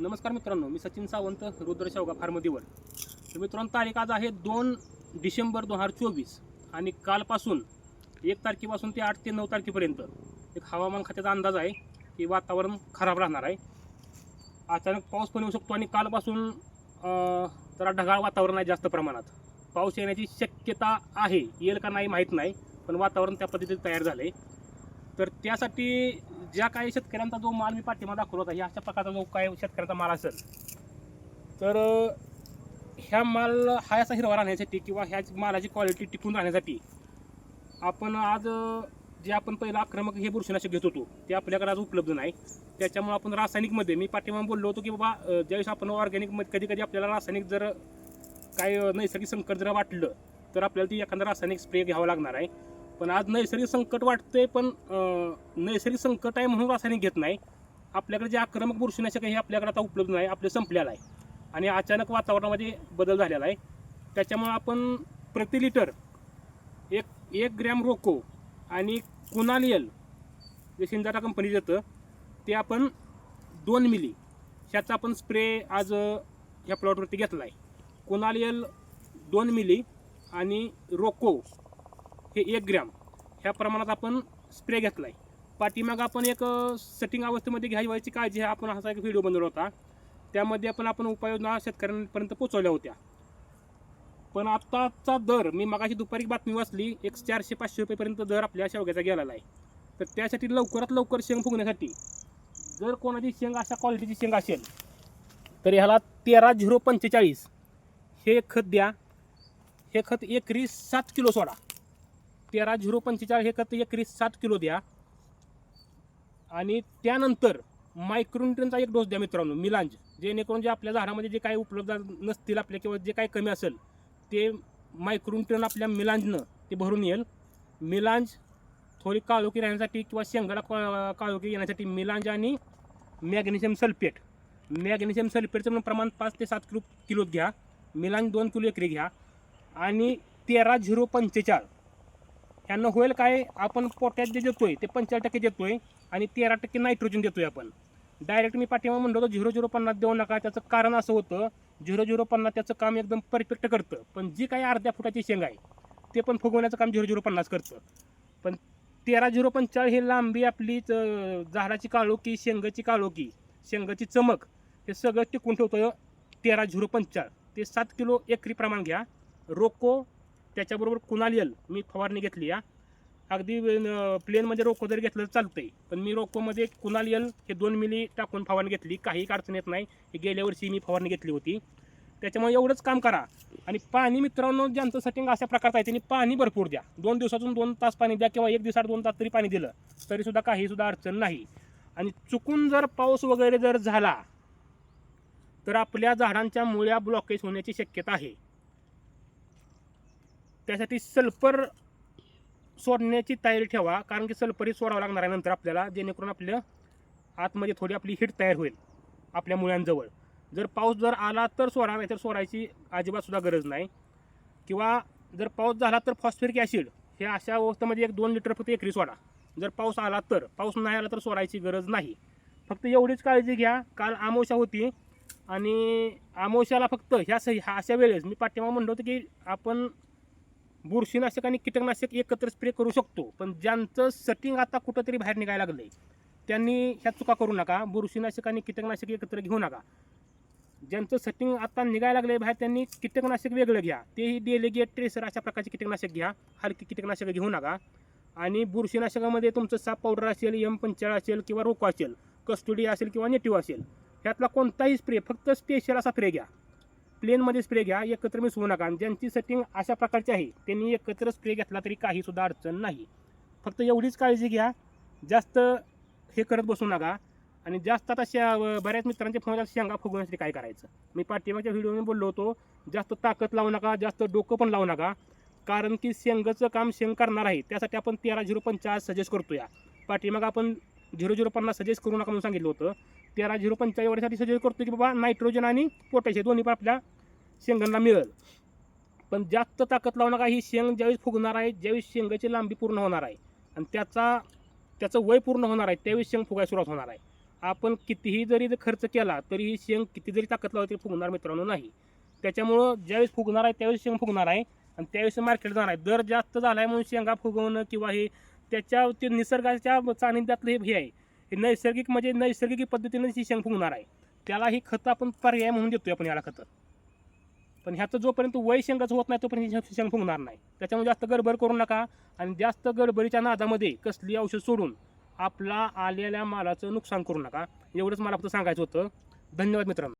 नमस्कार मित्रांनो मी सचिन सावंत रुद्र शेवगा फार्मदीवर. तर मित्रांनो तारीख आज आहे दोन डिसेंबर दोन हजार चोवीस आणि कालपासून एक तारखेपासून ते आठ ते नऊ तारखेपर्यंत एक हवामान खात्याचा अंदाज आहे की वातावरण खराब राहणार आहे. अचानक पाऊस पण येऊ शकतो आणि कालपासून जरा ढगाळ वातावरण आहे जास्त प्रमाणात. पाऊस येण्याची शक्यता आहे येईल का नाही माहीत नाही पण वातावरण त्या पद्धतीने तयार झालं आहे तर त्यासाठी ज्या काही शेतकऱ्यांचा जो माल मी पाठिंबा दाखवला होता ह्या अशा प्रकारचा जो काय शेतकऱ्यांचा माल असेल तर ह्या माल हा असा हिरवा राहण्यासाठी किंवा ह्या मालाची क्वालिटी टिकून राहण्यासाठी आपण आज जे आपण पहिलं आक्रमक हे बुरशीनाशक घेत होतो ते आपल्याकडे आज उपलब्ध नाही. त्याच्यामुळे आपण रासायनिकमध्ये मी पाठिंबा बोललो होतो की बाबा ज्यावेळेस आपण ऑर्गॅनिकमध्ये कधी कधी आपल्याला रासायनिक जर काय नैसर्गिक संकट जर वाटलं तर आपल्याला ती एखादा रासायनिक स्प्रे घ्यावा लागणार आहे. पण आज नैसर्गिक संकट वाटतंय पण नैसर्गिक संकट आहे म्हणून रासायनिक घेत नाही. आपल्याकडे जे आक्रमक बुरशीनाशक आहे हे आपल्याकडे आता उपलब्ध नाही. आपलं संपलेलं आहे. आणि अचानक वातावरणामध्ये बदल झालेला आहे. त्याच्यामुळं आपण प्रति लिटर एक एक ग्रॅम रोको आणि कुनालियल जे शिंदाटा कंपनी देतं ते आपण दोन मिली ह्याचा आपण स्प्रे आज ह्या प्लॉटवरती घेतला आहे कुनालियल दोन मिली आणि रोको हे एक ग्रॅम. ह्या प्रमाणात आपण स्प्रे घेतला आहे पाठीमाग आपण एक सेटिंग अवस्थेमध्ये घ्यायची काळजी हा आपण असा एक व्हिडिओ बनवला होता. त्यामध्ये आपण आपण उपाययोजना शेतकऱ्यांपर्यंत पोचवल्या होत्या. पण आत्ताचा दर मी मगाशी दुपारी बातमी वाचली एक चारशे पाचशे रुपयेपर्यंत दर आपल्या शेवग्याचा गेलेला आहे. तर त्यासाठी लवकरात लवकर शेंग फुगण्यासाठी जर कोणाची शेंग अशा क्वालिटीची शेंग असेल तर ह्याला तेरा झिरो पंचेचाळीस हे खत द्या. हे खत एकरी सात किलो सोडा. तेरा झिरो पंचेचाळीस हे खत एकरी सात किलो द्या. आणि त्यानंतर मायक्रोन्युट्रनचा एक डोस द्या मित्रांनो मिलांज. जेणेकरून जे आपल्या झाडामध्ये जे काही उपलब्ध नसतील आपल्या किंवा जे काही कमी असेल ते मायक्रोन्युट्रन आपल्या मिलांजनं ते भरून येईल. मिलांज थोडी काळोखी राहण्यासाठी किंवा शेंगाला काळोखी येण्यासाठी मिलांज आणि मॅग्नेशियम सल्फेट मॅग्नेशियम सल्फेटचं म्हणून प्रमाण पाच ते सात किलो किलोत घ्या. मिलांज दोन किलो एकरी घ्या. आणि तेरा झिरो पंचेचाळीस ह्यांना होईल काय? आपण पोटॅश जे देतोय ते पंचेचाळीस टक्के देतोय आणि तेरा टक्के नायट्रोजन देतोय आपण. डायरेक्ट मी पाठिंबा म्हणलो होतो झिरो झिरो पन्नास देऊ नका. त्याचं कारण असं होतं झिरो झिरो पन्नास त्याचं काम एकदम परफेक्ट करतं. पण जी काही अर्ध्या फुटाची शेंग आहे ते पण फुगवण्याचं काम झिरो झिरो पन्नास करतं. पण तेरा झिरो पंचाळ हे लांबी आपली झाडाची काळोखी शेंगाची काळोखी शेंगाची चमक हे सगळं टिकून ठेवतं तेरा झिरो पंचाळ ते सात किलो एकरी प्रमाण घ्या. रोको त्याच्याबरोबर कुनालियल मी फवारणी घेतली या अगदी प्लेनमध्ये रोको जरी घेतलं तर आहे पण मी रोकोमध्ये कुनालियल हे दोन मिली टाकून फवारणी घेतली. काही अडचण येत नाही. हे गेल्या वर्षी मी फवारणी घेतली होती. त्याच्यामुळे एवढंच काम करा. आणि पाणी मित्रांनो ज्यांचं सेटिंग अशा प्रकारचं आहे त्यांनी पाणी भरपूर द्या. दोन दिवसातून दोन तास पाणी द्या किंवा एक दिवसात दोन तास तरी पाणी दिलं तरीसुद्धा काहीसुद्धा अडचण नाही. आणि चुकून जर पाऊस वगैरे जर झाला तर आपल्या झाडांच्या मुळ्या ब्लॉकेज होण्याची शक्यता आहे. त्यासाठी सल्फर सोडण्याची तयारी ठेवा कारण की सल्फरही सोडावं लागणार आहे नंतर आपल्याला जेणेकरून आपल्या आतमध्ये थोडी आपली हिट तयार होईल आपल्या मुळ्यांजवळ. जर पाऊस जर आला तर सोडा नाही तर सोडायची अजिबातसुद्धा गरज नाही. किंवा जर पाऊस झाला तर फॉस्फरिक ॲसिड हे अशा अवस्थेमध्ये एक दोन लिटर फक्त एकरी सोडा. जर पाऊस आला तर पाऊस नाही आला तर सोडायची गरज नाही. फक्त एवढीच काळजी घ्या काल आमोशा होती आणि आमोशाला फक्त ह्या स ह्या अशा वेळेस मी पाठ्यमा म्हणलं होतं की आपण बुरशीनाशक आणि कीटकनाशक एकत्र स्प्रे करू शकतो. पण ज्यांचं सेटिंग आता कुठंतरी बाहेर निघायला लागलं आहे त्यांनी ह्या चुका करू नका. बुरशीनाशक आणि कीटकनाशक एकत्र घेऊ नका. ज्यांचं सेटिंग आता निघायला लागले बाहेर त्यांनी कीटकनाशक वेगळं घ्या. तेही डेलिगेट ट्रेसर अशा प्रकारचे कीटकनाशक घ्या. हलकी कीटकनाशकं घेऊ नका. आणि बुरशीनाशकामध्ये तुमचं साप पावडर असेल एम पंचाळ असेल किंवा रोको असेल कस्टडी असेल किंवा नेटिव्ह असेल ह्यातला कोणताही स्प्रे फक्त स्पेशल असा स्प्रे घ्या. प्लेनमध्ये स्प्रे घ्या एकत्र मिसळू नका. ज्यांची सेटिंग अशा प्रकारची आहे त्यांनी एकत्र स्प्रे घेतला तरी काहीसुद्धा अडचण नाही. फक्त एवढीच काळजी घ्या. जास्त हे करत बसू नका. आणि जास्त आता शे बऱ्याच मित्रांच्या फोन शेंगा फुगवण्यासाठी काय करायचं? मी पाठीमागच्या व्हिडिओमध्ये बोललो होतो जास्त ताकद लावू नका जास्त डोकं पण लावू नका. कारण की शेंगाचं काम शेंग करणार आहे. त्यासाठी आपण तेरा झिरो पंचाळीस सजेस्ट करतो या पाठीमाग आपण झिरो झिरो पन्नास सजेस्ट करू नका म्हणून सांगितलं होतं. तेरा झिरो पंचाळीस वर्षासाठी सजेस्ट करतो की बाबा नायट्रोजन आणि पोटॅश हे दोन्ही पण आपल्या शेंगांना मिळेल. पण जास्त ताकद लावू नका ही शेंग ज्यावेळेस फुगणार आहे ज्यावेळेस शेंगाची लांबी पूर्ण होणार आहे आणि त्याचा त्याचं वय पूर्ण होणार आहे त्यावेळेस शेंग फुगायला सुरुवात होणार आहे. आपण कितीही जरी खर्च केला तरी ही शेंग किती जरी ताकद लावली तरी फुगणार मित्रांनो नाही. त्याच्यामुळं ज्यावेळेस फुगणार आहे त्यावेळेस शेंग फुगणार आहे आणि त्यावेळेस मार्केट जाणार आहे. दर जास्त झाला आहे म्हणून शेंगा फुगवणं किंवा हे त्याच्या ते निसर्गाच्या सानिध्यातलं हे हे आहे. हे नैसर्गिक म्हणजे नैसर्गिक पद्धतीनं ही शेंग फुगणार आहे. त्याला ही खतं आपण पर्याय म्हणून देतोय आपण याला खतं. पण ह्याचं जोपर्यंत वय शेंगाचं होत नाही तोपर्यंत ही शेंग फुगणार नाही. त्याच्यामुळे जास्त गडबड करू नका आणि जास्त गडबडीच्या नादामध्ये कसली औषध सोडून आपला आलेल्या मालाचं नुकसान करू नका. एवढंच मला फक्त सांगायचं होतं. धन्यवाद मित्रांनो.